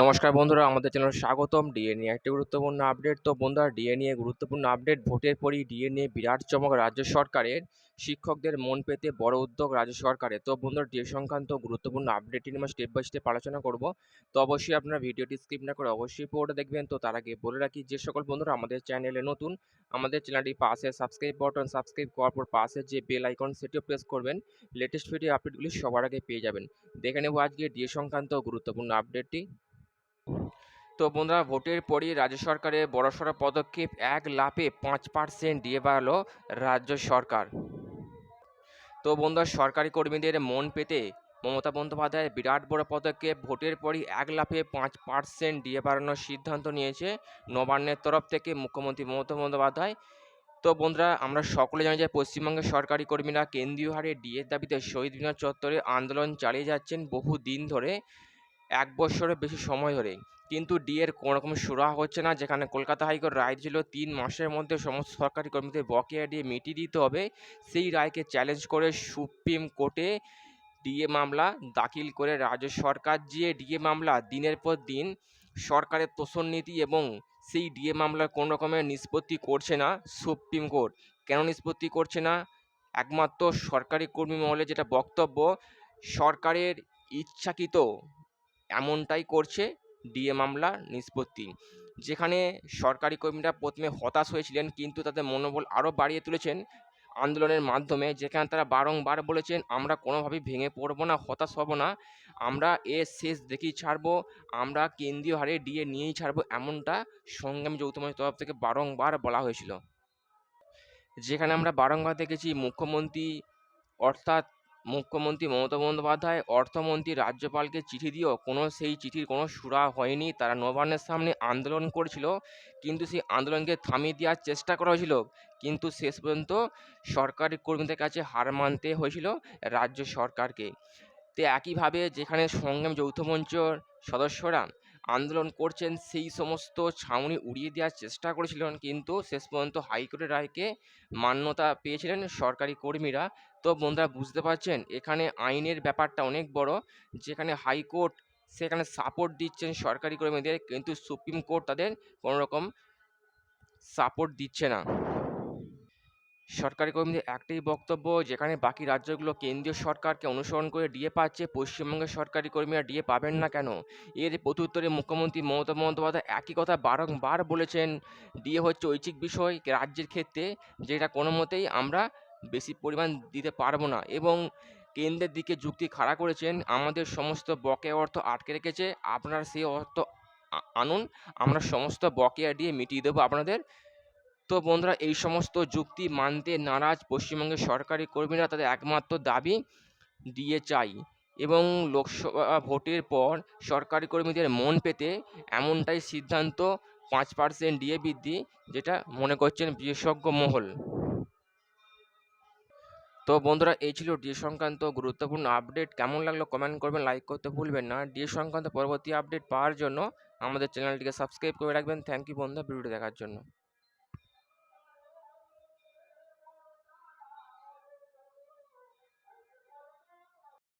নমস্কার বন্ধুরা, আমাদের চ্যানেলে স্বাগতম। ডিএ নিয়ে একটি গুরুত্বপূর্ণ আপডেট। তো বন্ধুরা ডিএ নিয়ে গুরুত্বপূর্ণ আপডেট, ভোটের পরই ডিএ নিয়ে বিরাট চমক রাজ্য সরকারের। শিক্ষকদের মন পেতে বড় উদ্যোগ রাজ্য সরকারের। তো বন্ধুরা ডিএ সংক্রান্ত গুরুত্বপূর্ণ আপডেটটি নিয়ে স্টেপ বাই স্টেপ আলোচনা করব। তো অবশ্যই আপনারা ভিডিওটি স্কিপ না করে অবশ্যই পুরোটা দেখবেন। তো তার আগে বলে রাখি, যে সকল বন্ধুরা আমাদের চ্যানেলে নতুন, আমাদের চ্যানেলটি পাশে সাবস্ক্রাইব বাটন সাবস্ক্রাইব করার পর পাশে যে বেল আইকন সেটিও প্রেস করবেন। লেটেস্ট ভিডিও আপডেটগুলি সবার আগে পেয়ে যাবেন। দেখে নেব আজকে ডিএ সংক্রান্ত গুরুত্বপূর্ণ আপডেটটি তো বন্ধুরা, ভোটের পরই রাজ্য সরকারের বড়সড় পদক্ষেপ, এক লাফে পাঁচ পার্সেন্ট দিয়ে বাড়ালো রাজ্য সরকার। তো বন্ধুরা, সরকারি কর্মীদের মন পেতে মমতা বন্দ্যোপাধ্যায় বিরাট বড় পদক্ষেপ, ভোটের পরই এক লাফে পাঁচ পার্সেন্ট দিয়ে বাড়ানোর সিদ্ধান্ত নিয়েছে নবান্নের তরফ থেকে মুখ্যমন্ত্রী মমতা বন্দ্যোপাধ্যায়। তো বন্ধুরা, আমরা সকলে জানি যে পশ্চিমবঙ্গের সরকারি কর্মীরা কেন্দ্রীয় হারে ডিএর দাবিতে শহীদ মিনার চত্বরে আন্দোলন চালিয়ে যাচ্ছেন বহু দিন ধরে। এক বছরের বেশি সময় ধরে কিন্তু ডিএর কোনো রকম সুরাহা হচ্ছে না, যেখানে কলকাতা হাইকোর্ট রায় ছিল তিন মাসের মধ্যে সমস্ত সরকারি কর্মীদের বকেয়া দিয়ে মিটিয়ে দিতে হবে। সেই রায়কে চ্যালেঞ্জ করে সুপ্রিম কোর্টে ডিএ মামলা দাখিল করে রাজ্য সরকার যে ডিএ মামলা দিনের পর দিন সরকারের তোষণ নীতি এবং সেই ডিএ মামলার কোনো রকমের নিষ্পত্তি করছে না সুপ্রিম কোর্ট। কেন নিষ্পত্তি করছে না? একমাত্র সরকারি কর্মী মহলে যেটা বক্তব্য, সরকারের ইচ্ছাকৃত এমনটাই করছে ডিএ মামলা নিষ্পত্তি। যেখানে সরকারি কর্মীরা প্রথমে হতাশ হয়েছিলেন, কিন্তু তাদের মনোবল আরও বাড়িয়ে তুলেছেন আন্দোলনের মাধ্যমে, যেখানে তারা বারংবার বলেছেন, আমরা কোনোভাবেই ভেঙে পড়ব না, হতাশ হব না, আমরা এর শেষ দেখেই ছাড়বো, আমরা কেন্দ্রীয় হারে ডিএ নিয়েই ছাড়বো। এমনটা সংগ্রামী যৌথ মঞ্চের তরফ থেকে বারংবার বলা হয়েছিল। যেখানে আমরা বারংবার দেখেছি, মুখ্যমন্ত্রী অর্থাৎ মুখ্যমন্ত্রী মমতা বন্দ্যোপাধ্যায়, অর্থমন্ত্রী রাজ্যপালকে চিঠি দিয়েও কোনো সেই চিঠির কোনো সুরা হয়নি। তারা নবান্নের সামনে আন্দোলন করেছিল, কিন্তু সেই আন্দোলনকে থামিয়ে দেওয়ার চেষ্টা করা হয়েছিল। কিন্তু শেষ পর্যন্ত সরকারি কর্মীদের কাছে হার মানতে হয়েছিল রাজ্য সরকারকে। তো একইভাবে যেখানে সংগ্রাম যৌথ মঞ্চর সদস্যরা আন্দোলন করছেন, সেই সমস্ত ছাউনি উড়িয়ে দেওয়ার চেষ্টা করেছিলেন কিন্তু শেষ পর্যন্ত হাইকোর্টের রায়কে মান্যতা পেয়েছিলেন সরকারি কর্মীরা। তো বন্ধুরা, বুঝতে পারছেন, এখানে আইনের ব্যাপারটা অনেক বড়, যেখানে হাইকোর্ট সেখানে সাপোর্ট দিচ্ছেন সরকারি কর্মীদের কিন্তু সুপ্রিম কোর্ট তাদের কোনো রকম সাপোর্ট দিচ্ছে না। সরকারি কর্মীদের একটাই বক্তব্য, যেখানে বাকি রাজ্যগুলো কেন্দ্রীয় সরকারকে অনুসরণ করে ডিএ পাচ্ছে, পশ্চিমবঙ্গের সরকারি কর্মীরা ডিএ পাবেন না কেন? এর প্রত্যুত্তরে মুখ্যমন্ত্রী মমতা বন্দ্যোপাধ্যায় একই কথা বারংবার বলেছেন। ডিএ হচ্ছে ঐচ্ছিক বিষয় রাজ্যের ক্ষেত্রে, যেটা কোনো মতেই আমরা বেশি পরিমাণ দিতে পারব না। এবং কেন্দ্রের দিকে যুক্তি খাড়া করেছেন, আমাদের সমস্ত বকে অর্থ আটকে রেখেছে, আপনারা সেই অর্থ আনুন, আমরা সমস্ত বকেয়া দিয়ে মিটিয়ে দেবো আপনাদের তো বন্ধুরা, এই সমস্ত যুক্তি মানতে নারাজ পশ্চিমবঙ্গের সরকারি কর্মীরা তাদের একমাত্র দাবি দিয়ে চাই এবং লোকসভা ভোটের পর সরকারি কর্মীদের মন পেতে এমনটাই সিদ্ধান্ত পাঁচ পার্সেন্ট ডিএ বৃদ্ধি যেটা মনে করছেন বিশেষজ্ঞ মহল। তো বন্ধুরা, এই ছিল ডিএ সংক্রান্ত গুরুত্বপূর্ণ আপডেট। কেমন লাগল কমেন্ট করবেন, লাইক করতে ভুলবেন না। ডিএ সংক্রান্ত পরবর্তী আপডেট পাওয়ার জন্য আমাদের চ্যানেলটিকে সাবস্ক্রাইব করে রাখবেন। থ্যাংক ইউ বন্ধুরা, ভিডিওটি দেখার জন্য।